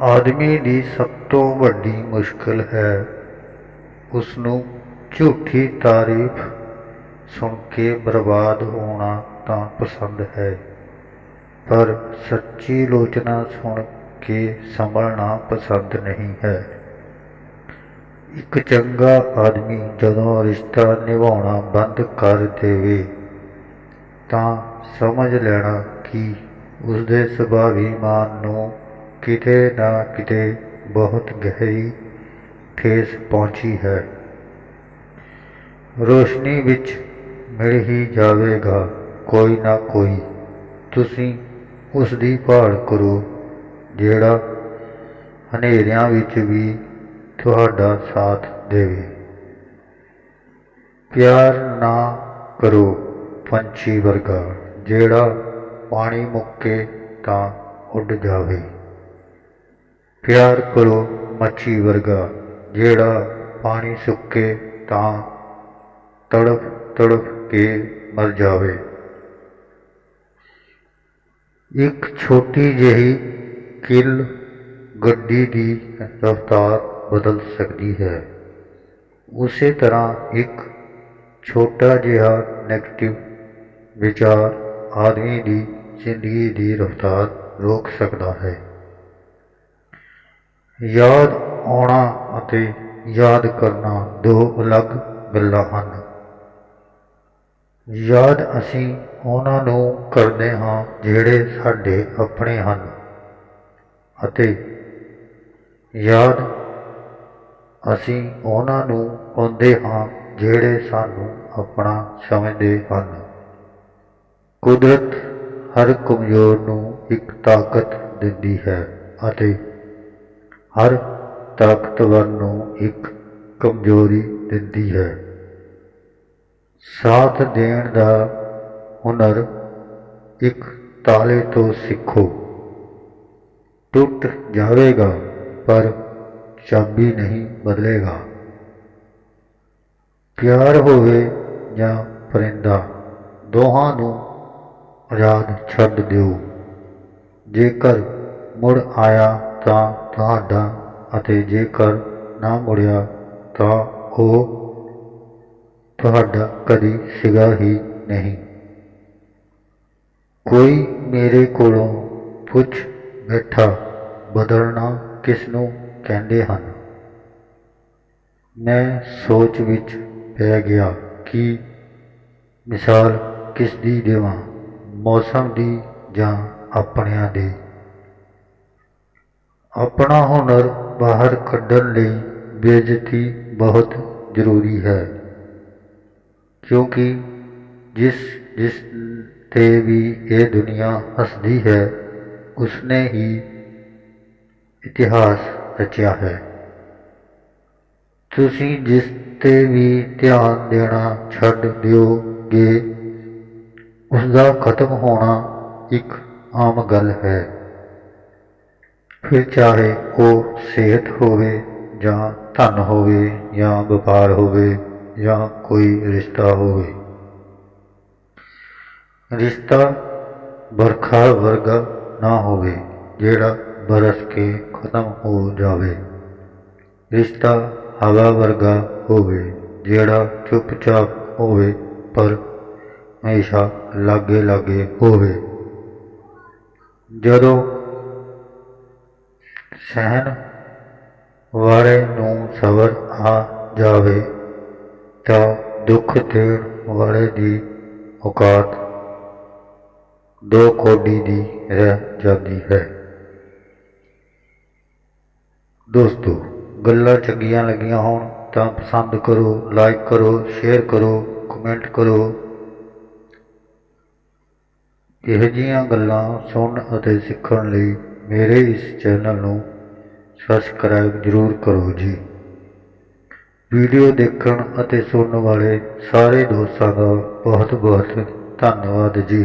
ਆਦਮੀ ਦੀ ਸਭ ਤੋਂ ਵੱਡੀ ਮੁਸ਼ਕਲ ਹੈ। ਉਸ ਨੂੰ ਝੂਠੀ ਤਾਰੀਫ ਸੁਣ ਕੇ ਬਰਬਾਦ ਹੋਣਾ ਤਾਂ ਪਸੰਦ ਹੈ, ਪਰ ਸੱਚੀ ਲੋਚਨਾ ਸੁਣ ਕੇ ਸੰਭਲਣਾ ਪਸੰਦ ਨਹੀਂ ਹੈ। ਇੱਕ ਚੰਗਾ ਆਦਮੀ ਜਦੋਂ ਰਿਸ਼ਤਾ ਨਿਭਾਉਣਾ ਬੰਦ ਕਰ ਦੇਵੇ, ਤਾਂ ਸਮਝ ਲੈਣਾ ਕਿ ਉਸਦੇ ਸੁਭਾਵੀਮਾਨ ਨੂੰ ਕਿਤੇ ਨਾ ਕਿਤੇ ਬਹੁਤ ਗਹਿਰੀ ਠੇਸ ਪਹੁੰਚੀ ਹੈ। ਰੋਸ਼ਨੀ ਵਿੱਚ ਮਿਲ ਹੀ ਜਾਵੇਗਾ ਕੋਈ ਨਾ ਕੋਈ। ਤੁਸੀਂ ਉਸ ਦੀ ਭਾਲ ਕਰੋ, ਜਿਹੜਾ ਹਨੇਰਿਆਂ ਵਿੱਚ ਵੀ ਤੁਹਾਡਾ ਸਾਥ ਦੇਵੇ। ਪਿਆਰ ਨਾ ਕਰੋ ਪੰਛੀ ਵਰਗਾ, ਜਿਹੜਾ ਪਾਣੀ ਮੁੱਕੇ ਤਾਂ ਉੱਡ ਜਾਵੇ। ਪਿਆਰ ਕਰੋ ਮੱਛੀ ਵਰਗਾ, ਜਿਹੜਾ ਪਾਣੀ ਸੁੱਕੇ ਤਾਂ ਤੜਪ ਤੜਪ ਕੇ ਮਰ ਜਾਵੇ। ਇੱਕ ਛੋਟੀ ਜਿਹੀ ਕਿੱਲ ਗੱਡੀ ਦੀ ਰਫ਼ਤਾਰ ਬਦਲ ਸਕਦੀ ਹੈ। ਉਸੇ ਤਰ੍ਹਾਂ ਇੱਕ ਛੋਟਾ ਜਿਹਾ ਨੈਗੇਟਿਵ ਵਿਚਾਰ ਆਦਮੀ ਦੀ ਜ਼ਿੰਦਗੀ ਦੀ ਰਫ਼ਤਾਰ ਰੋਕ ਸਕਦਾ ਹੈ। ਯਾਦ ਆਉਣਾ ਅਤੇ ਯਾਦ ਕਰਨਾ ਦੋ ਅਲੱਗ ਗੱਲਾਂ ਹਨ। ਯਾਦ ਅਸੀਂ ਉਹਨਾਂ ਨੂੰ ਕਰਦੇ ਹਾਂ ਜਿਹੜੇ ਸਾਡੇ ਆਪਣੇ ਹਨ ਅਤੇ ਯਾਦ ਅਸੀਂ ਉਹਨਾਂ ਨੂੰ ਪਾਉਂਦੇ ਹਾਂ ਜਿਹੜੇ ਸਾਨੂੰ ਆਪਣਾ ਸਮਝਦੇ ਹਨ। ਕੁਦਰਤ ਹਰ ਕਮਜ਼ੋਰ ਨੂੰ ਇੱਕ ਤਾਕਤ ਦਿੰਦੀ ਹੈ ਅਤੇ ਹਰ ਤਾਕਤਵਰ ਨੂੰ ਇੱਕ ਕਮਜ਼ੋਰੀ ਦਿੰਦੀ ਹੈ। ਸਾਥ ਦੇਣ ਦਾ ਹੁਨਰ ਇੱਕ ਤਾਲੇ ਤੋਂ ਸਿੱਖੋ। ਟੁੱਟ ਜਾਵੇਗਾ, ਪਰ ਚਾਬੀ ਨਹੀਂ ਬਦਲੇਗਾ। ਪਿਆਰ ਹੋਵੇ ਜਾਂ ਪਰਿੰਦਾ, ਦੋਹਾਂ ਨੂੰ ਆਜ਼ਾਦ ਛੱਡ ਦਿਓ। ਜੇਕਰ ਮੁੜ ਆਇਆ ਤਾਂ ਤੁਹਾਡਾ ਅਤੇ ਜੇਕਰ ਨਾ ਮੁੜਿਆ ਤਾਂ ਉਹ ਤੁਹਾਡਾ ਕਦੀ ਸਿਗਾ ਹੀ ਨਹੀਂ। ਕੋਈ ਮੇਰੇ ਕੋਲੋਂ ਪੁੱਛ ਬੈਠਾ ਬਦਲਣਾ ਕਿਸ ਨੂੰ ਕਹਿੰਦੇ ਹਨ? ਮੈਂ ਸੋਚ ਵਿੱਚ ਪੈ ਗਿਆ ਕਿ ਮਿਸਾਲ ਕਿਸ ਦੀ ਦੇਵਾਂ? ਮੌਸਮ ਦੀ ਜਾਂ ਆਪਣਿਆਂ ਦੀ? ਆਪਣਾ ਹੁਨਰ ਬਾਹਰ ਕੱਢਣ ਲਈ ਬੇਇੱਜ਼ਤੀ ਬਹੁਤ ਜ਼ਰੂਰੀ ਹੈ। ਕਿਉਂਕਿ ਜਿਸ ਜਿਸ ਤੇ ਵੀ ਇਹ ਦੁਨੀਆ ਹੱਸਦੀ ਹੈ, ਉਸਨੇ ਹੀ ਇਤਿਹਾਸ ਰਚਿਆ ਹੈ। ਤੁਸੀਂ ਜਿਸ ਤੇ ਵੀ ਧਿਆਨ ਦੇਣਾ ਛੱਡ ਦਿਓਗੇ ਉਸ ਦਾ ਖਤਮ ਹੋਣਾ ਇੱਕ ਆਮ ਗੱਲ ਹੈ। ਫਿਰ ਚਾਹੇ ਉਹ ਸਿਹਤ ਹੋਵੇ ਜਾਂ ਧਨ ਹੋਵੇ ਜਾਂ ਵਪਾਰ ਹੋਵੇ ਜਾਂ ਕੋਈ ਰਿਸ਼ਤਾ ਹੋਵੇ ਰਿਸ਼ਤਾ ਵਰਖਾ ਵਰਗਾ ਨਾ ਹੋਵੇ ਜਿਹੜਾ ਬਰਸ ਕੇ ਖਤਮ ਹੋ ਜਾਵੇ ਰਿਸ਼ਤਾ ਹਵਾ ਵਰਗਾ ਹੋਵੇ ਜਿਹੜਾ ਚੁੱਪਚਾਪ ਹੋਵੇ ਪਰ ਹਮੇਸ਼ਾ ਲਾਗੇ ਲਾਗੇ ਹੋਵੇ ਜਦੋਂ ਸਹਿਣ ਵਾਲੇ ਨੂੰ ਸਬਰ ਆ ਜਾਵੇ, ਤਾਂ ਦੁੱਖ ਦੇਣ ਵਾਲੇ ਦੀ ਔਕਾਤ ਦੋ ਕੋਡੀ ਦੀ ਰਹਿ ਜਾਂਦੀ ਹੈ। ਦੋਸਤੋ, ਗੱਲਾਂ ਚੰਗੀਆਂ ਲੱਗੀਆਂ ਹੋਣ ਤਾਂ ਪਸੰਦ ਕਰੋ ਲਾਈਕ ਕਰੋ ਸ਼ੇਅਰ ਕਰੋ ਕਮੈਂਟ ਕਰੋ। ਇਹੋ ਜਿਹੀਆਂ ਗੱਲਾਂ ਸੁਣਨ ਅਤੇ ਸਿੱਖਣ ਲਈ ਮੇਰੇ ਇਸ ਚੈਨਲ ਨੂੰ ਸਬਸਕ੍ਰਾਈਬ ਜ਼ਰੂਰ ਕਰੋ ਜੀ। ਵੀਡੀਓ ਦੇਖਣ ਅਤੇ ਸੁਣਨ ਵਾਲੇ ਸਾਰੇ ਦੋਸਤਾਂ ਦਾ ਬਹੁਤ ਬਹੁਤ ਧੰਨਵਾਦ ਜੀ।